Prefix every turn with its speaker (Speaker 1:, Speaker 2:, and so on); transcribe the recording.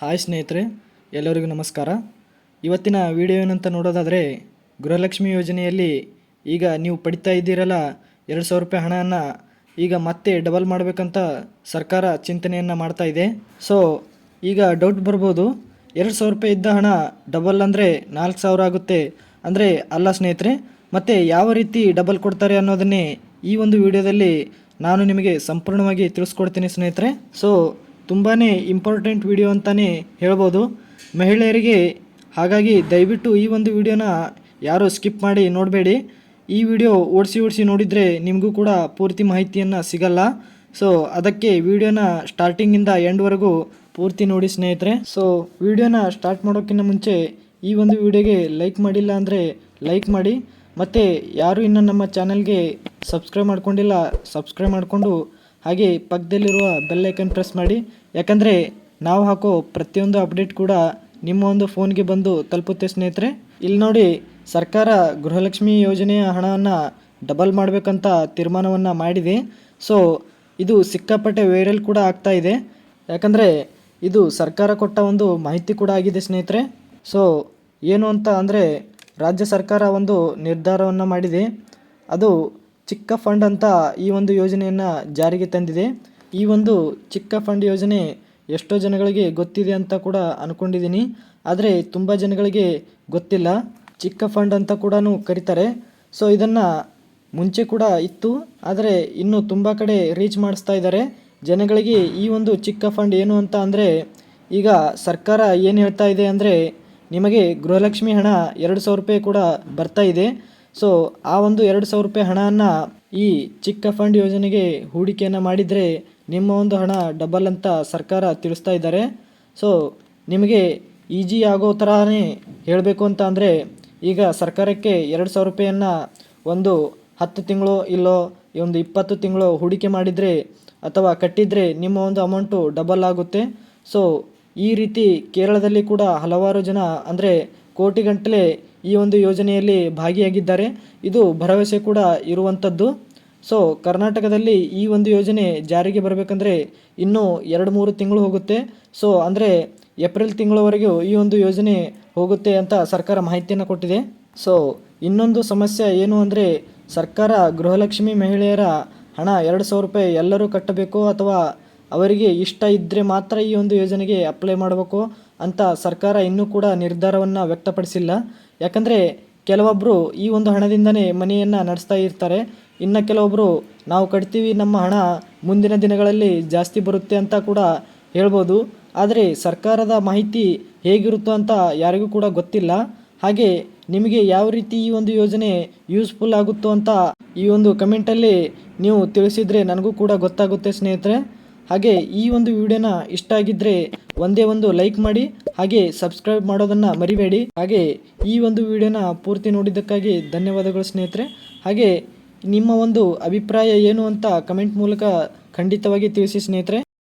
Speaker 1: Hi ಸ್ನೇಹಿತರೆ, ಎಲ್ಲರಿಗೂ ನಮಸ್ಕಾರ. ಇವತ್ತಿನ ವಿಡಿಯೋ ಏನಂತ ನೋಡೋದಾದರೆ, ಗೃಹಲಕ್ಷ್ಮಿ ಯೋಜನೆಯಲ್ಲಿ ಈಗ ನೀವು ಪಡಿತಾ ಇದ್ದೀರಲ್ಲ, ಎರಡು ಸಾವಿರ ರೂಪಾಯಿ ಹಣವನ್ನು ಈಗ ಮತ್ತೆ ಡಬಲ್ ಮಾಡಬೇಕಂತ ಸರ್ಕಾರ ಚಿಂತನೆಯನ್ನು ಮಾಡ್ತಾ ಇದೆ. ಸೊ ಈಗ ಡೌಟ್ ಬರ್ಬೋದು. ಎರಡು ಸಾವಿರ ರೂಪಾಯಿ ಇದ್ದ ಹಣ ಡಬಲ್ ಅಂದರೆ ನಾಲ್ಕು ಸಾವಿರ ಆಗುತ್ತೆ. ಅಂದರೆ ಅಲ್ಲ ಸ್ನೇಹಿತರೆ, ಮತ್ತು ಯಾವ ರೀತಿ ಡಬಲ್ ಕೊಡ್ತಾರೆ ಅನ್ನೋದನ್ನೇ ಈ ಒಂದು ವಿಡಿಯೋದಲ್ಲಿ ನಾನು ನಿಮಗೆ ಸಂಪೂರ್ಣವಾಗಿ ತಿಳಿಸ್ಕೊಡ್ತೀನಿ ಸ್ನೇಹಿತರೆ. ಸೊ ತುಂಬಾ ಇಂಪಾರ್ಟೆಂಟ್ ವಿಡಿಯೋ ಅಂತಲೇ ಹೇಳ್ಬೋದು. ಮಹಿಳೆಯರಿಗೆ ಹಾಗಾಗಿ ದಯವಿಟ್ಟು ಈ ಒಂದು ವಿಡಿಯೋನ ಯಾರೂ ಸ್ಕಿಪ್ ಮಾಡಿ ನೋಡಬೇಡಿ. ಈ ವಿಡಿಯೋ ಓಡಿಸಿ ಓಡಿಸಿ ನೋಡಿದರೆ ನಿಮಗೂ ಕೂಡ ಪೂರ್ತಿ ಮಾಹಿತಿಯನ್ನು ಸಿಗಲ್ಲ. ಸೊ ಅದಕ್ಕೆ ವಿಡಿಯೋನ ಸ್ಟಾರ್ಟಿಂಗಿಂದ ಎಂಡ್ವರೆಗೂ ಪೂರ್ತಿ ನೋಡಿ ಸ್ನೇಹಿತರೆ. ಸೊ ವಿಡಿಯೋನ ಸ್ಟಾರ್ಟ್ ಮಾಡೋಕ್ಕಿಂತ ಮುಂಚೆ ಈ ಒಂದು ವಿಡಿಯೋಗೆ ಲೈಕ್ ಮಾಡಿಲ್ಲ ಅಂದರೆ ಲೈಕ್ ಮಾಡಿ. ಮತ್ತು ಯಾರು ಇನ್ನು ನಮ್ಮ ಚಾನಲ್ಗೆ ಸಬ್ಸ್ಕ್ರೈಬ್ ಮಾಡ್ಕೊಂಡಿಲ್ಲ ಸಬ್ಸ್ಕ್ರೈಬ್ ಮಾಡಿಕೊಂಡು ಹಾಗೆ ಪಕ್ಕದಲ್ಲಿರುವ ಬೆಲ್ಲೈಕನ್ ಪ್ರೆಸ್ ಮಾಡಿ. ಯಾಕಂದರೆ ನಾವು ಹಾಕೋ ಪ್ರತಿಯೊಂದು ಅಪ್ಡೇಟ್ ಕೂಡ ನಿಮ್ಮ ಒಂದು ಫೋನ್ಗೆ ಬಂದು ತಲುಪುತ್ತೆ ಸ್ನೇಹಿತರೆ. ಇಲ್ಲಿ ನೋಡಿ, ಸರ್ಕಾರ ಗೃಹಲಕ್ಷ್ಮಿ ಯೋಜನೆಯ ಹಣವನ್ನು ಡಬಲ್ ಮಾಡಬೇಕಂತ ತೀರ್ಮಾನವನ್ನು ಮಾಡಿದೆ. ಸೊ, ಇದು ಸಿಕ್ಕಾಪಟ್ಟೆ ವೈರಲ್ ಕೂಡ ಆಗ್ತಾ ಇದೆ. ಯಾಕಂದರೆ ಇದು ಸರ್ಕಾರ ಕೊಟ್ಟ ಒಂದು ಮಾಹಿತಿ ಕೂಡ ಆಗಿದೆ ಸ್ನೇಹಿತರೆ. ಸೊ, ಏನು ಅಂತ ಅಂದರೆ ರಾಜ್ಯ ಸರ್ಕಾರ ಒಂದು ನಿರ್ಧಾರವನ್ನು ಮಾಡಿದೆ. ಅದು ಚಿಕ್ಕ ಫಂಡ್ ಅಂತ ಈ ಒಂದು ಯೋಜನೆಯನ್ನು ಜಾರಿಗೆ ತಂದಿದೆ. ಈ ಒಂದು ಚಿಕ್ಕ ಫಂಡ್ ಯೋಜನೆ ಎಷ್ಟೋ ಜನಗಳಿಗೆ ಗೊತ್ತಿದೆ ಅಂತ ಕೂಡ ಅಂದ್ಕೊಂಡಿದ್ದೀನಿ ಆದರೆ ತುಂಬ ಜನಗಳಿಗೆ ಗೊತ್ತಿಲ್ಲ. ಚಿಕ್ಕ ಫಂಡ್ ಅಂತ ಕೂಡ ಕರೀತಾರೆ. ಸೊ ಇದನ್ನು ಮುಂಚೆ ಕೂಡ ಇತ್ತು. ಆದರೆ ಇನ್ನೂ ತುಂಬ ಕಡೆ ರೀಚ್ ಮಾಡಿಸ್ತಾ ಇದ್ದಾರೆ. ಜನಗಳಿಗೆ ಈ ಒಂದು ಚಿಕ್ಕ ಫಂಡ್ ಏನು ಅಂತ ಅಂದರೆ, ಈಗ ಸರ್ಕಾರ ಏನು ಹೇಳ್ತಾ ಇದೆ ಅಂದರೆ, ನಿಮಗೆ ಗೃಹಲಕ್ಷ್ಮಿ ಹಣ ಎರಡು ಸಾವಿರ ರೂಪಾಯಿ ಕೂಡ ಬರ್ತಾ ಇದೆ. ಸೊ ಆ ಒಂದು ಎರಡು ಸಾವಿರ ರೂಪಾಯಿ ಹಣವನ್ನು ಈ ಚಿಕ್ಕ ಫಂಡ್ ಯೋಜನೆಗೆ ಹೂಡಿಕೆಯನ್ನು ಮಾಡಿದರೆ ನಿಮ್ಮ ಒಂದು ಹಣ ಡಬಲ್ ಅಂತ ಸರ್ಕಾರ ತಿಳಿಸ್ತಾ ಇದ್ದಾರೆ. ಸೊ ನಿಮಗೆ ಈಜಿ ಆಗೋ ಥರನೇ ಹೇಳಬೇಕು ಅಂತ ಅಂದರೆ, ಈಗ ಸರ್ಕಾರಕ್ಕೆ ಎರಡು ಸಾವಿರ ರೂಪಾಯಿಯನ್ನು ಒಂದು ಹತ್ತು ತಿಂಗಳು ಇಲ್ಲೋ ಒಂದು ಇಪ್ಪತ್ತು ತಿಂಗಳು ಹೂಡಿಕೆ ಮಾಡಿದರೆ ಅಥವಾ ಕಟ್ಟಿದರೆ ನಿಮ್ಮ ಒಂದು ಅಮೌಂಟು ಡಬಲ್ ಆಗುತ್ತೆ. ಸೊ ಈ ರೀತಿ ಕೇರಳದಲ್ಲಿ ಕೂಡ ಹಲವಾರು ಜನ ಅಂದರೆ ಕೋಟಿಗಟ್ಟಲೆ ಈ ಒಂದು ಯೋಜನೆಯಲ್ಲಿ ಭಾಗಿಯಾಗಿದ್ದಾರೆ. ಇದು ಭರವಸೆ ಕೂಡ ಇರುವಂಥದ್ದು ಸೊ ಕರ್ನಾಟಕದಲ್ಲಿ ಈ ಒಂದು ಯೋಜನೆ ಜಾರಿಗೆ ಬರಬೇಕಂದ್ರೆ ಇನ್ನೂ ಎರಡು ಮೂರು ತಿಂಗಳು ಹೋಗುತ್ತೆ. ಸೊ ಅಂದರೆ ಏಪ್ರಿಲ್ ತಿಂಗಳವರೆಗೂ ಈ ಒಂದು ಯೋಜನೆ ಹೋಗುತ್ತೆ ಅಂತ ಸರ್ಕಾರ ಮಾಹಿತಿಯನ್ನು ಕೊಟ್ಟಿದೆ. ಸೊ ಇನ್ನೊಂದು ಸಮಸ್ಯೆ ಏನು ಅಂದರೆ ಸರ್ಕಾರ ಗೃಹಲಕ್ಷ್ಮಿ ಮಹಿಳೆಯರ ಹಣ ಎರಡು ಸಾವಿರ ರೂಪಾಯಿ ಎಲ್ಲರೂ ಕಟ್ಟಬೇಕು ಅಥವಾ ಅವರಿಗೆ ಇಷ್ಟ ಇದ್ದರೆ ಮಾತ್ರ ಈ ಒಂದು ಯೋಜನೆಗೆ ಅಪ್ಲೈ ಮಾಡಬೇಕು ಅಂತ ಸರ್ಕಾರ ಇನ್ನೂ ಕೂಡ ನಿರ್ಧಾರವನ್ನು ವ್ಯಕ್ತಪಡಿಸಿಲ್ಲ. ಯಾಕಂದರೆ ಕೆಲವೊಬ್ಬರು ಈ ಒಂದು ಹಣದಿಂದನೇ ಮನೆಯನ್ನು ನಡೆಸ್ತಾ ಇರ್ತಾರೆ. ಇನ್ನು ಕೆಲವೊಬ್ಬರು ನಾವು ಕಟ್ತೀವಿ, ನಮ್ಮ ಹಣ ಮುಂದಿನ ದಿನಗಳಲ್ಲಿ ಜಾಸ್ತಿ ಬರುತ್ತೆ ಅಂತ ಕೂಡ ಹೇಳ್ಬೋದು. ಆದರೆ ಸರ್ಕಾರದ ಮಾಹಿತಿ ಹೇಗಿರುತ್ತೋ ಅಂತ ಯಾರಿಗೂ ಕೂಡ ಗೊತ್ತಿಲ್ಲ. ಹಾಗೆ ನಿಮಗೆ ಯಾವ ರೀತಿ ಈ ಒಂದು ಯೋಜನೆ ಯೂಸ್ಫುಲ್ ಆಗುತ್ತೋ ಅಂತ ಈ ಒಂದು ಕಮೆಂಟಲ್ಲಿ ನೀವು ತಿಳಿಸಿದರೆ ನನಗೂ ಕೂಡ ಗೊತ್ತಾಗುತ್ತೆ ಸ್ನೇಹಿತರೆ. ಹಾಗೆ ಈ ಒಂದು ವಿಡಿಯೋನ ಇಷ್ಟ ಆಗಿದ್ದರೆ ಒಂದೇ ಒಂದು ಲೈಕ್ ಮಾಡಿ, ಹಾಗೆ ಸಬ್ಸ್ಕ್ರೈಬ್ ಮಾಡೋದನ್ನು ಮರಿಬೇಡಿ. ಹಾಗೆ ಈ ಒಂದು ವಿಡಿಯೋನ ಪೂರ್ತಿ ನೋಡಿದ್ದಕ್ಕಾಗಿ ಧನ್ಯವಾದಗಳು ಸ್ನೇಹಿತರೆ. ಹಾಗೆ ನಿಮ್ಮ ಒಂದು ಅಭಿಪ್ರಾಯ ಏನು ಅಂತ ಕಮೆಂಟ್ ಮೂಲಕ ಖಂಡಿತವಾಗಿ ತಿಳಿಸಿ ಸ್ನೇಹಿತರೆ.